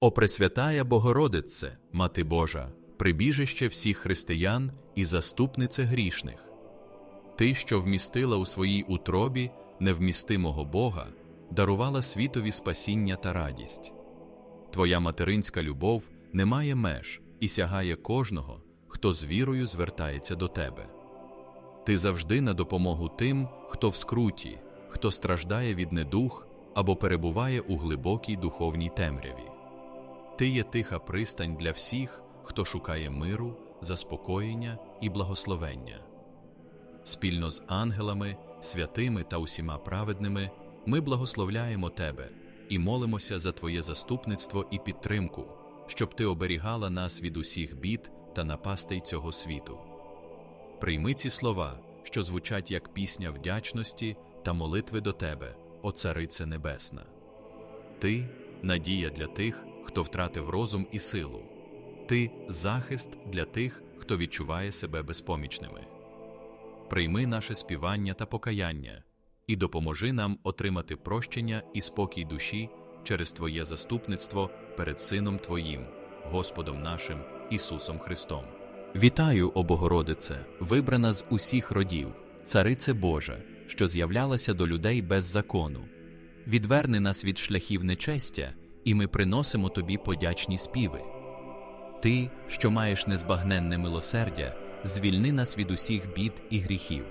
О Пресвятая Богородице, Мати Божа, прибіжище всіх християн і заступнице грішних. Ти, що вмістила у своїй утробі невмістимого Бога, дарувала світові спасіння та радість. Твоя материнська любов не має меж і сягає кожного, хто з вірою звертається до тебе. Ти завжди на допомогу тим, хто в скруті, хто страждає від недух або перебуває у глибокій духовній темряві. Ти є тиха пристань для всіх, хто шукає миру, заспокоєння і благословення. Спільно з ангелами, святими та усіма праведними ми благословляємо Тебе і молимося за Твоє заступництво і підтримку, щоб Ти оберігала нас від усіх бід та напастей цього світу. Прийми ці слова, що звучать як пісня вдячності та молитви до Тебе, о Царице Небесна. Ти надія для тих, хто втратив розум і силу, ти захист для тих, хто відчуває себе безпомічними. Прийми наше співання та покаяння і допоможи нам отримати прощення і спокій душі через Твоє заступництво перед Сином Твоїм, Господом нашим Ісусом Христом. Вітаю, о Богородице, вибрана з усіх родів, Царице Божа, що з'являлася до людей без закону. Відверни нас від шляхів нечестя, і ми приносимо тобі подячні співи. Ти, що маєш незбагненне милосердя, звільни нас від усіх бід і гріхів.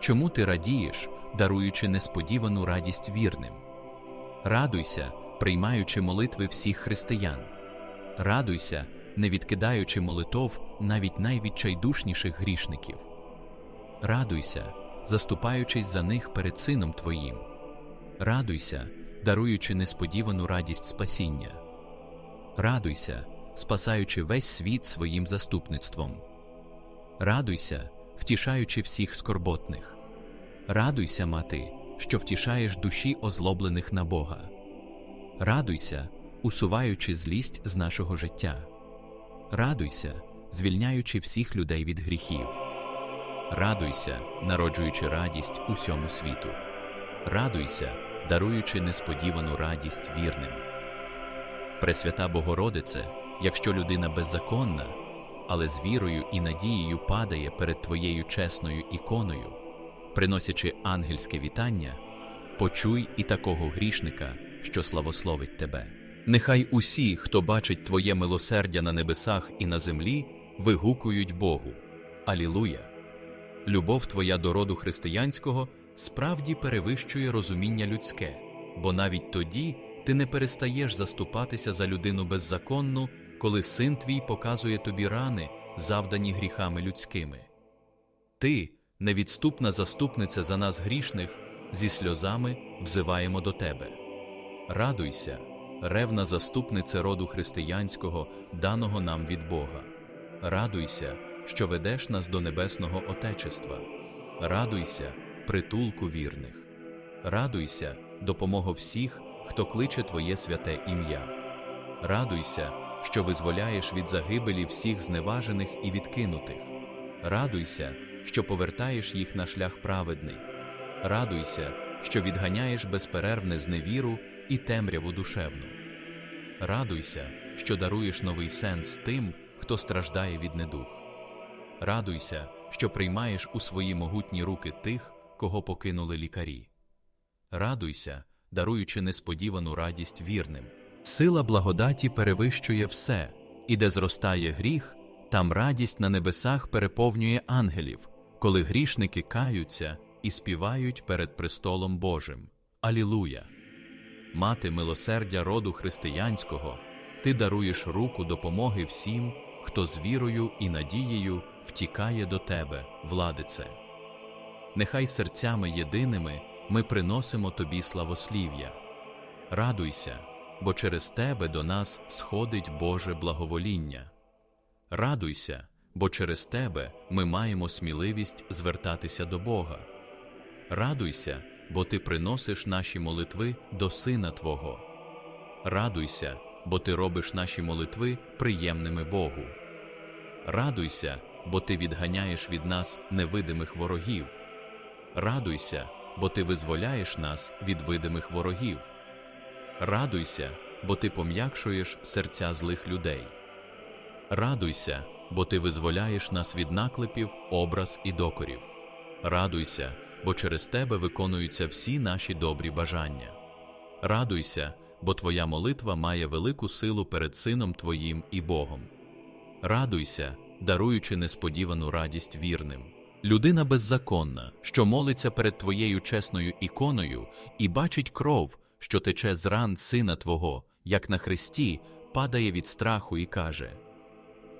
Чому ти радієш, даруючи несподівану радість вірним? Радуйся, приймаючи молитви всіх християн. Радуйся, не відкидаючи молитов навіть найвідчайдушніших грішників. Радуйся, заступаючись за них перед Сином Твоїм. Радуйся, даруючи несподівану радість спасіння. Радуйся, спасаючи весь світ своїм заступництвом. Радуйся, втішаючи всіх скорботних. Радуйся, мати, що втішаєш душі озлоблених на Бога. Радуйся, усуваючи злість з нашого життя. Радуйся, звільняючи всіх людей від гріхів. Радуйся, народжуючи радість усьому світу. Радуйся, даруючи несподівану радість вірним. Пресвята Богородице, якщо людина беззаконна, але з вірою і надією падає перед Твоєю чесною іконою, приносячи ангельське вітання, почуй і такого грішника, що славословить Тебе. Нехай усі, хто бачить Твоє милосердя на небесах і на землі, вигукують Богу. Алілуя! Любов Твоя до роду християнського справді перевищує розуміння людське, бо навіть тоді ти не перестаєш заступатися за людину беззаконну, коли син твій показує тобі рани, завдані гріхами людськими. Ти, невідступна заступниця за нас грішних, зі сльозами взиваємо до тебе. Радуйся, ревна заступниця роду християнського, даного нам від Бога. Радуйся, що ведеш нас до небесного Отечества. Радуйся, притулку вірних. Радуйся, допомога всіх, хто кличе Твоє святе ім'я. Радуйся, що визволяєш від загибелі всіх зневажених і відкинутих. Радуйся, що повертаєш їх на шлях праведний. Радуйся, що відганяєш безперервне зневіру і темряву душевну. Радуйся, що даруєш новий сенс тим, хто страждає від недух. Радуйся, що приймаєш у свої могутні руки тих, кого покинули лікарі. Радуйся, даруючи несподівану радість вірним. Сила благодаті перевищує все, і де зростає гріх, там радість на небесах переповнює ангелів, коли грішники каються і співають перед престолом Божим. Алілуя! Мати милосердя роду християнського, ти даруєш руку допомоги всім, хто з вірою і надією втікає до тебе, владице. Нехай серцями єдиними ми приносимо тобі славослів'я. Радуйся, бо через тебе до нас сходить Боже благовоління. Радуйся, бо через тебе ми маємо сміливість звертатися до Бога. Радуйся, бо ти приносиш наші молитви до Сина Твого. Радуйся, бо ти робиш наші молитви приємними Богу. Радуйся, бо ти відганяєш від нас невидимих ворогів. Радуйся, бо ти визволяєш нас від видимих ворогів. Радуйся, бо ти пом'якшуєш серця злих людей. Радуйся, бо ти визволяєш нас від наклепів, образ і докорів. Радуйся, бо через тебе виконуються всі наші добрі бажання. Радуйся, бо твоя молитва має велику силу перед Сином Твоїм і Богом. Радуйся, даруючи несподівану радість вірним. Людина беззаконна, що молиться перед твоєю чесною іконою і бачить кров, що тече з ран сина Твого, як на хресті, падає від страху і каже: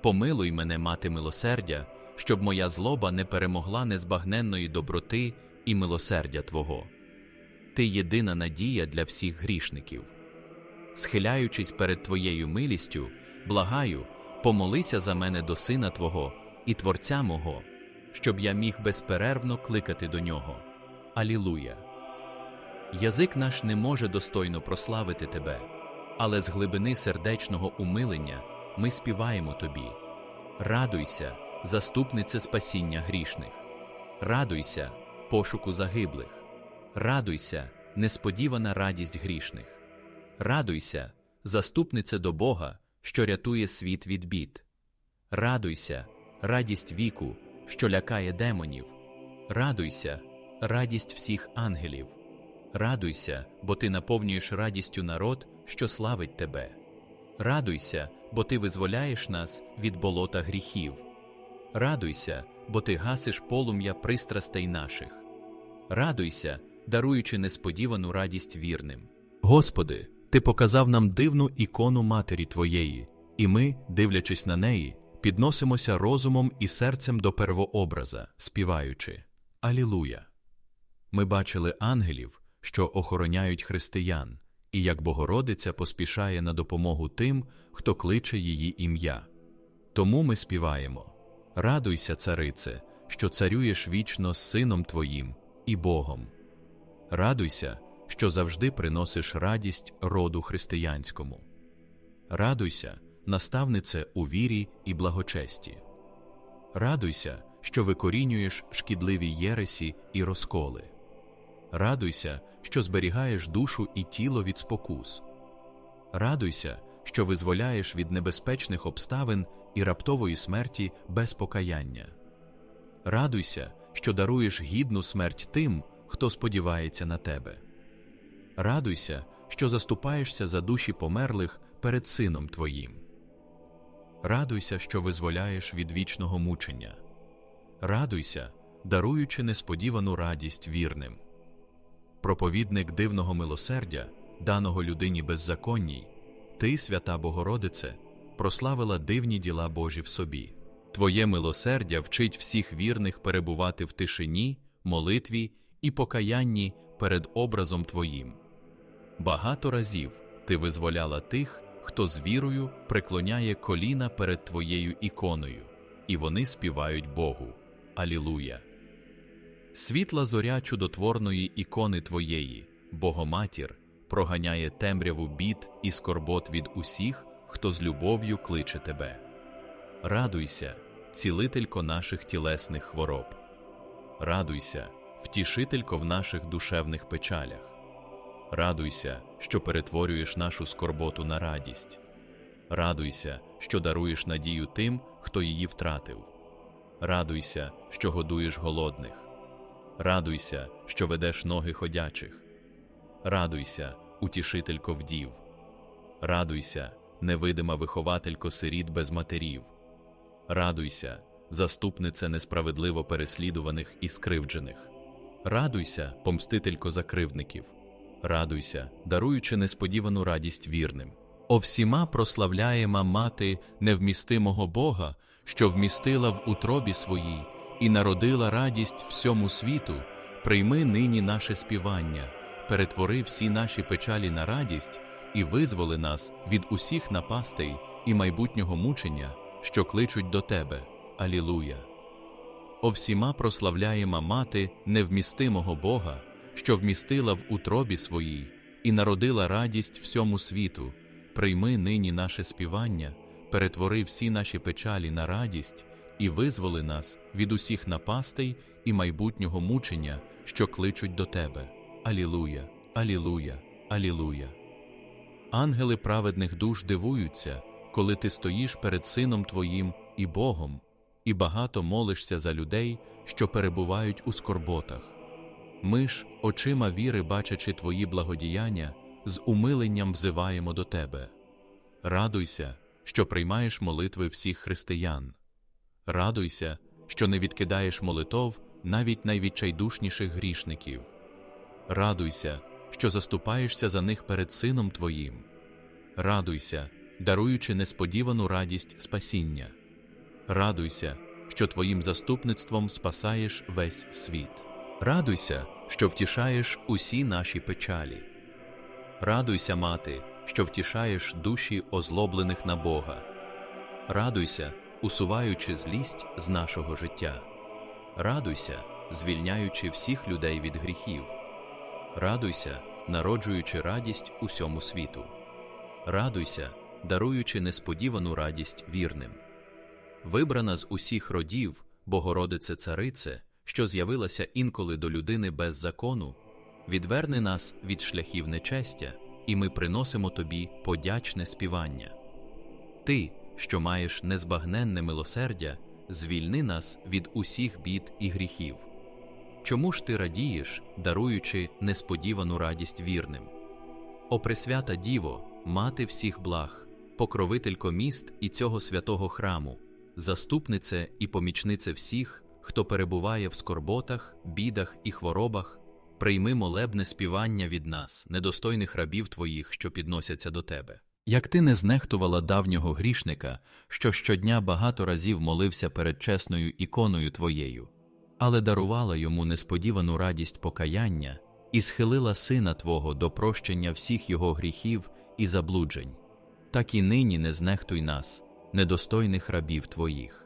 Помилуй мене, мати милосердя, щоб моя злоба не перемогла незбагненної доброти і милосердя Твого. Ти єдина надія для всіх грішників. Схиляючись перед Твоєю милістю, благаю, помолися за мене до Сина Твого і Творця мого, щоб я міг безперервно кликати до нього. Алілуя! Язик наш не може достойно прославити Тебе, але з глибини сердечного умилення ми співаємо Тобі. Радуйся, заступнице спасіння грішних, радуйся, пошуку загиблих, радуйся, несподівана радість грішних, радуйся, заступнице до Бога, що рятує світ від бід. Радуйся, радість віку, що лякає демонів, радуйся, радість всіх ангелів. Радуйся, бо ти наповнюєш радістю народ, що славить тебе. Радуйся, бо ти визволяєш нас від болота гріхів. Радуйся, бо ти гасиш полум'я пристрастей наших. Радуйся, даруючи несподівану радість вірним. Господи, Ти показав нам дивну ікону Матері Твоєї, і ми, дивлячись на неї, підносимося розумом і серцем до первообраза, співаючи Алілуя! Ми бачили ангелів, що охороняють християн, і як Богородиця поспішає на допомогу тим, хто кличе її ім'я. Тому ми співаємо Радуйся, царице, що царюєш вічно з Сином Твоїм і Богом. Радуйся, що завжди приносиш радість роду християнському. Радуйся, наставнице у вірі і благочесті. Радуйся, що викорінюєш шкідливі єресі і розколи. Радуйся, що зберігаєш душу і тіло від спокус. Радуйся, що визволяєш від небезпечних обставин і раптової смерті без покаяння. Радуйся, що даруєш гідну смерть тим, хто сподівається на тебе. Радуйся, що заступаєшся за душі померлих перед Сином Твоїм. Радуйся, що визволяєш від вічного мучення. Радуйся, даруючи несподівану радість вірним. Проповідник дивного милосердя, даного людині беззаконній, ти, свята Богородице, прославила дивні діла Божі в собі. Твоє милосердя вчить всіх вірних перебувати в тишині, молитві і покаянні перед образом Твоїм. Багато разів ти визволяла тих, хто з вірою преклоняє коліна перед Твоєю іконою, і вони співають Богу. Алілуя! Світла зоря чудотворної ікони Твоєї, Богоматір, проганяє темряву бід і скорбот від усіх, хто з любов'ю кличе Тебе. Радуйся, цілителько наших тілесних хвороб. Радуйся, втішителько в наших душевних печалях. Радуйся, що перетворюєш нашу скорботу на радість. Радуйся, що даруєш надію тим, хто її втратив. Радуйся, що годуєш голодних. Радуйся, що ведеш ноги ходячих. Радуйся, утішителько вдів. Радуйся, невидима вихователько сиріт без матерів. Радуйся, заступнице несправедливо переслідуваних і скривджених. Радуйся, помстителько закривдників. Радуйся, даруючи несподівану радість вірним. О всіма прославляєма мати невмістимого Бога, що вмістила в утробі своїй і народила радість всьому світу, прийми нині наше співання, перетвори всі наші печалі на радість і визволи нас від усіх напастей і майбутнього мучення, що кличуть до тебе. Алілуя! О всіма прославляєма мати невмістимого Бога, що вмістила в утробі своїй і народила радість всьому світу, прийми нині наше співання, перетвори всі наші печалі на радість і визволи нас від усіх напастей і майбутнього мучення, що кличуть до тебе. Алілуя, Алілуя, Алілуя. Ангели праведних душ дивуються, коли ти стоїш перед Сином Твоїм і Богом, і багато молишся за людей, що перебувають у скорботах. Ми ж, очима віри, бачачи Твої благодіяння, з умиленням взиваємо до Тебе. Радуйся, що приймаєш молитви всіх християн. Радуйся, що не відкидаєш молитов навіть найвідчайдушніших грішників. Радуйся, що заступаєшся за них перед Сином Твоїм. Радуйся, даруючи несподівану радість спасіння. Радуйся, що Твоїм заступництвом спасаєш весь світ. Радуйся, що втішаєш усі наші печалі. Радуйся, мати, що втішаєш душі озлоблених на Бога. Радуйся, усуваючи злість з нашого життя. Радуйся, звільняючи всіх людей від гріхів. Радуйся, народжуючи радість усьому світу. Радуйся, даруючи несподівану радість вірним. Вибрана з усіх родів, Богородице Царице, що з'явилася інколи до людини без закону, відверни нас від шляхів нечестя, і ми приносимо тобі подячне співання. Ти, що маєш незбагненне милосердя, звільни нас від усіх бід і гріхів. Чому ж ти радієш, даруючи несподівану радість вірним? О Пресвята Діво, мати всіх благ, покровителько міст і цього святого храму, заступнице і помічнице всіх, хто перебуває в скорботах, бідах і хворобах, прийми молебне співання від нас, недостойних рабів твоїх, що підносяться до тебе. Як ти не знехтувала давнього грішника, що щодня багато разів молився перед чесною іконою твоєю, але дарувала йому несподівану радість покаяння і схилила сина Твого до прощення всіх його гріхів і заблуджень, так і нині не знехтуй нас, недостойних рабів Твоїх.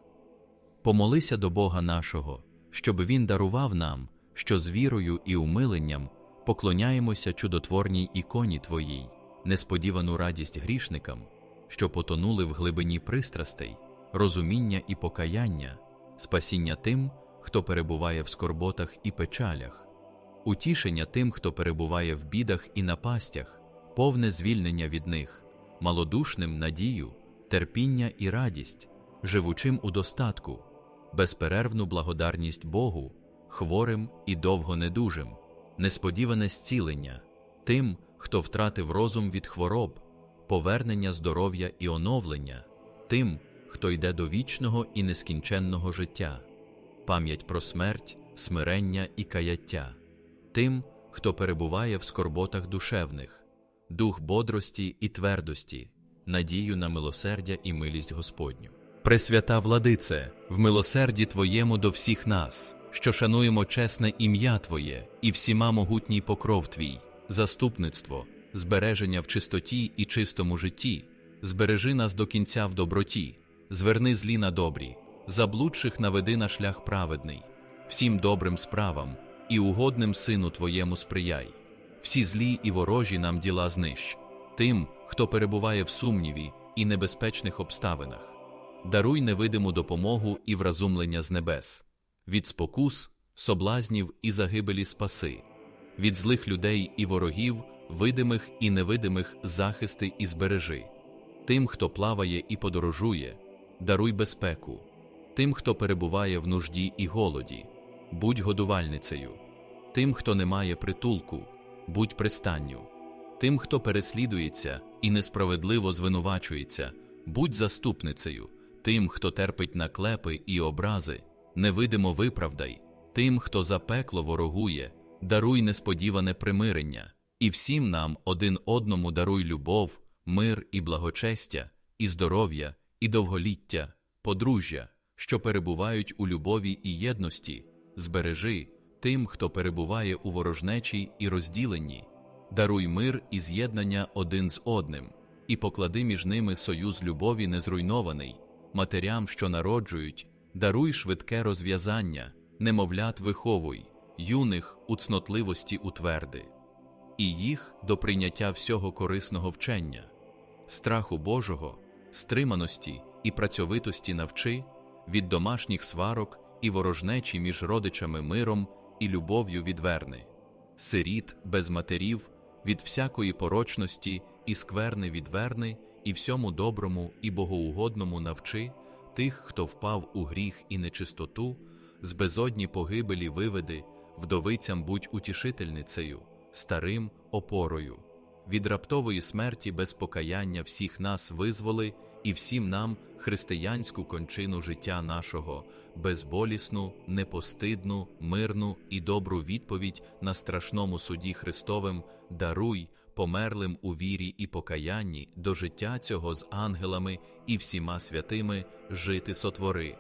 Помолися до Бога нашого, щоб Він дарував нам, що з вірою і умиленням поклоняємося чудотворній іконі Твоїй, несподівану радість грішникам, що потонули в глибині пристрастей, розуміння і покаяння, спасіння тим, хто перебуває в скорботах і печалях, утішення тим, хто перебуває в бідах і напастях, повне звільнення від них, малодушним надію, терпіння і радість, живучим у достатку, безперервну благодарність Богу, хворим і довго недужим, несподіване зцілення, тим, хто втратив розум від хвороб, повернення здоров'я і оновлення, тим, хто йде до вічного і нескінченного життя, пам'ять про смерть, смирення і каяття, тим, хто перебуває в скорботах душевних, дух бодрості і твердості, надію на милосердя і милість Господню. Пресвята владице, в милосерді Твоєму до всіх нас, що шануємо чесне ім'я Твоє і всіма могутній покров Твій, заступництво, збереження в чистоті і чистому житті, збережи нас до кінця в доброті, зверни злі на добрі, заблудших наведи на шлях праведний, всім добрим справам і угодним сину Твоєму сприяй, всі злі і ворожі нам діла знищ, тим, хто перебуває в сумніві і небезпечних обставинах. Даруй невидиму допомогу і вразумлення з небес, від спокус, соблазнів і загибелі спаси, від злих людей і ворогів, видимих і невидимих захисти і збережи, тим, хто плаває і подорожує, даруй безпеку, тим, хто перебуває в нужді і голоді, будь годувальницею, тим, хто не має притулку, будь пристанню, тим, хто переслідується і несправедливо звинувачується, будь заступницею тим, хто терпить наклепи і образи, невидимо виправдай, тим, хто за пекло ворогує, даруй несподіване примирення, і всім нам один одному даруй любов, мир і благочестя, і здоров'я, і довголіття, подружжя, що перебувають у любові і єдності, збережи тим, хто перебуває у ворожнечі і розділенні, даруй мир і з'єднання один з одним, і поклади між ними союз любові незруйнований матерям, що народжують, даруй швидке розв'язання, немовлят виховуй, юних у цнотливості утверди, і їх до прийняття всього корисного вчення, страху Божого, стриманості і працьовитості навчи, від домашніх сварок і ворожнечі між родичами миром і любов'ю відверни, сиріт без матерів від всякої порочності і скверни відверни, і всьому доброму і богоугодному навчи тих, хто впав у гріх і нечистоту, з безодні погибелі виведи, вдовицям будь утішительницею, старим опорою. Від раптової смерті без покаяння всіх нас визволи і всім нам християнську кончину життя нашого, безболісну, непостидну, мирну і добру відповідь на страшному суді Христовим даруй померлим у вірі і покаянні до життя цього з ангелами і всіма святими жити сотвори,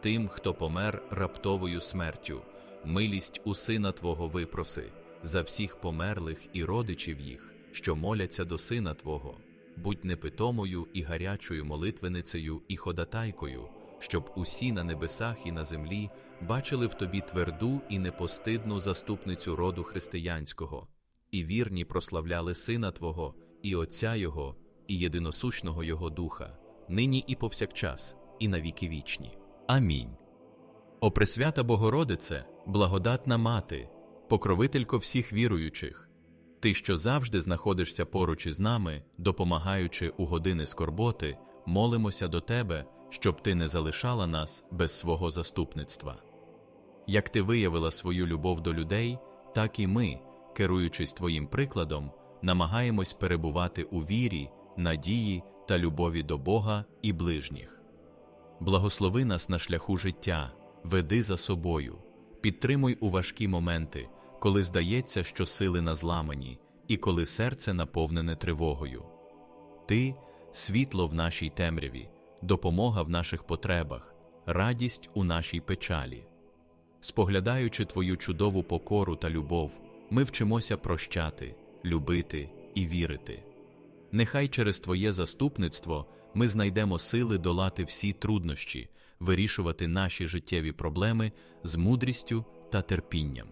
тим, хто помер раптовою смертю, милість у сина Твого випроси, за всіх померлих і родичів їх, що моляться до сина Твого. Будь непитомою і гарячою молитвеницею і ходатайкою, щоб усі на небесах і на землі бачили в тобі тверду і непостидну заступницю роду християнського, і вірні прославляли Сина Твого, і Отця Його, і єдиносущного Його Духа, нині і повсякчас, і на віки вічні. Амінь. О Пресвята Богородице, благодатна мати, покровителько всіх віруючих. Ти, що завжди знаходишся поруч із нами, допомагаючи у години скорботи, молимося до Тебе, щоб Ти не залишала нас без свого заступництва. Як ти виявила свою любов до людей, так і ми, керуючись Твоїм прикладом, намагаємось перебувати у вірі, надії та любові до Бога і ближніх. Благослови нас на шляху життя, веди за собою, підтримуй у важкі моменти коли здається, що сили назламані, і коли серце наповнене тривогою. Ти світло в нашій темряві, допомога в наших потребах, радість у нашій печалі. Споглядаючи Твою чудову покору та любов, ми вчимося прощати, любити і вірити. Нехай через Твоє заступництво ми знайдемо сили долати всі труднощі, вирішувати наші життєві проблеми з мудрістю та терпінням.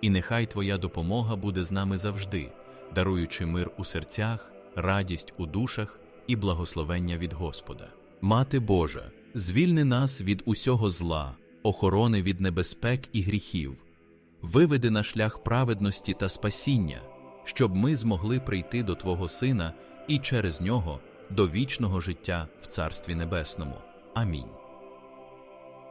І нехай Твоя допомога буде з нами завжди, даруючи мир у серцях, радість у душах і благословення від Господа. Мати Божа, звільни нас від усього зла, охорони від небезпек і гріхів, виведи на шлях праведності та спасіння, щоб ми змогли прийти до Твого Сина і через нього до вічного життя в Царстві Небесному. Амінь.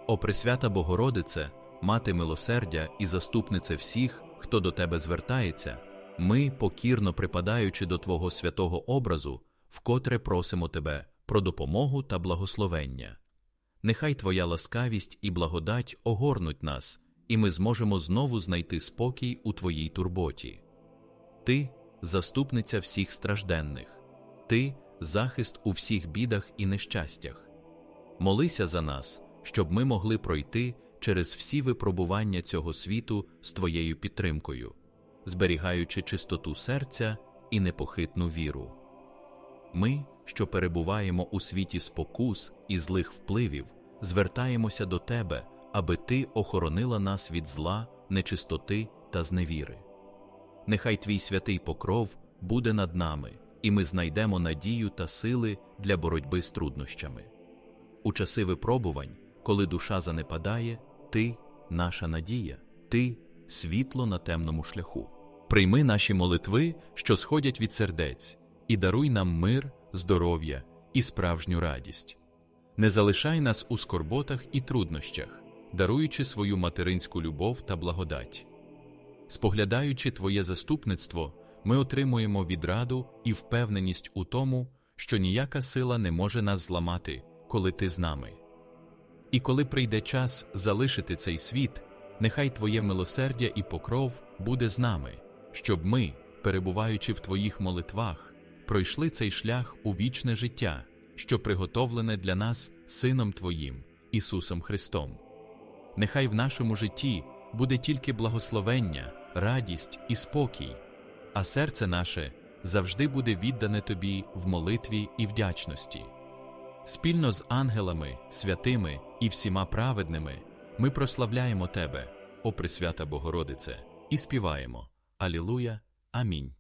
О Пресвята Богородице мати милосердя і заступнице всіх, хто до тебе звертається, ми, покірно припадаючи до Твого святого образу, вкотре просимо Тебе про допомогу та благословення. Нехай Твоя ласкавість і благодать огорнуть нас, і ми зможемо знову знайти спокій у Твоїй турботі. Ти заступниця всіх стражденних, Ти захист у всіх бідах і нещастях. Молися за нас, щоб ми могли пройти через всі випробування цього світу з твоєю підтримкою, зберігаючи чистоту серця і непохитну віру. Ми, що перебуваємо у світі спокус і злих впливів, звертаємося до Тебе, аби Ти охоронила нас від зла, нечистоти та зневіри. Нехай Твій святий покров буде над нами, і ми знайдемо надію та сили для боротьби з труднощами. У часи випробувань, коли душа занепадає, ти наша надія, Ти світло на темному шляху. Прийми наші молитви, що сходять від сердець, і даруй нам мир, здоров'я і справжню радість. Не залишай нас у скорботах і труднощах, даруючи свою материнську любов та благодать. Споглядаючи Твоє заступництво, ми отримуємо відраду і впевненість у тому, що ніяка сила не може нас зламати, коли ти з нами. І коли прийде час залишити цей світ, нехай Твоє милосердя і покров буде з нами, щоб ми, перебуваючи в Твоїх молитвах, пройшли цей шлях у вічне життя, що приготовлене для нас Сином Твоїм, Ісусом Христом. Нехай в нашому житті буде тільки благословення, радість і спокій, а серце наше завжди буде віддане Тобі в молитві і вдячності. Спільно з ангелами, святими і всіма праведними ми прославляємо Тебе, о Пресвята Богородице, і співаємо Алілуя, Амінь.